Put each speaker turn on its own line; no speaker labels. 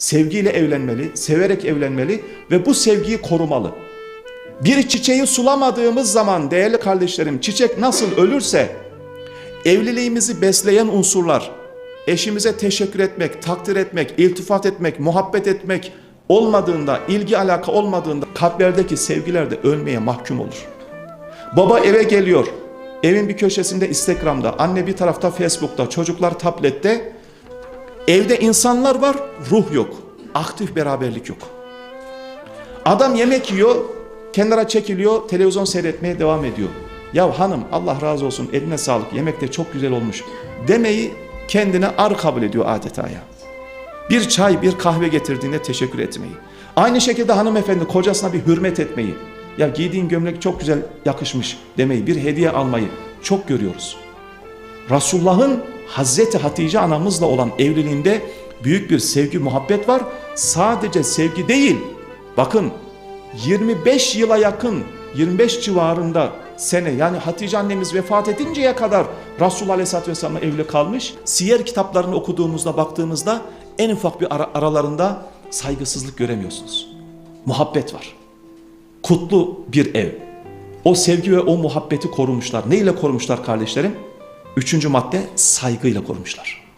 sevgiyle evlenmeli, severek evlenmeli ve bu sevgiyi korumalı. Bir çiçeği sulamadığımız zaman değerli kardeşlerim çiçek nasıl ölürse evliliğimizi besleyen unsurlar eşimize teşekkür etmek, takdir etmek, iltifat etmek, muhabbet etmek olmadığında, ilgi alaka olmadığında kalplerdeki sevgiler de ölmeye mahkum olur. Baba eve geliyor. Evin bir köşesinde Instagram'da, anne bir tarafta Facebook'ta, çocuklar tablette. Evde insanlar var, ruh yok. Aktif beraberlik yok. Adam yemek yiyor, kenara çekiliyor, televizyon seyretmeye devam ediyor. Ya hanım Allah razı olsun eline sağlık, yemek de çok güzel olmuş demeyi kendine ar kabul ediyor adeta ya. Bir çay, bir kahve getirdiğinde teşekkür etmeyi. Aynı şekilde hanımefendi kocasına bir hürmet etmeyi. Ya giydiğin gömlek çok güzel yakışmış demeyi, bir hediye almayı çok görüyoruz. Resulullah'ın Hazreti Hatice anamızla olan evliliğinde büyük bir sevgi, muhabbet var. Sadece sevgi değil. Bakın 25 yıla yakın, 25 civarında sene yani Hatice annemiz vefat edinceye kadar Resulullah Aleyhisselatü Vesselam'la evli kalmış. Siyer kitaplarını okuduğumuzda, baktığımızda en ufak bir ara- aralarında saygısızlık göremiyorsunuz. Muhabbet var. Kutlu bir ev. O sevgi ve o muhabbeti korumuşlar. Ne ile korumuşlar kardeşlerim? Üçüncü madde saygıyla korumuşlar.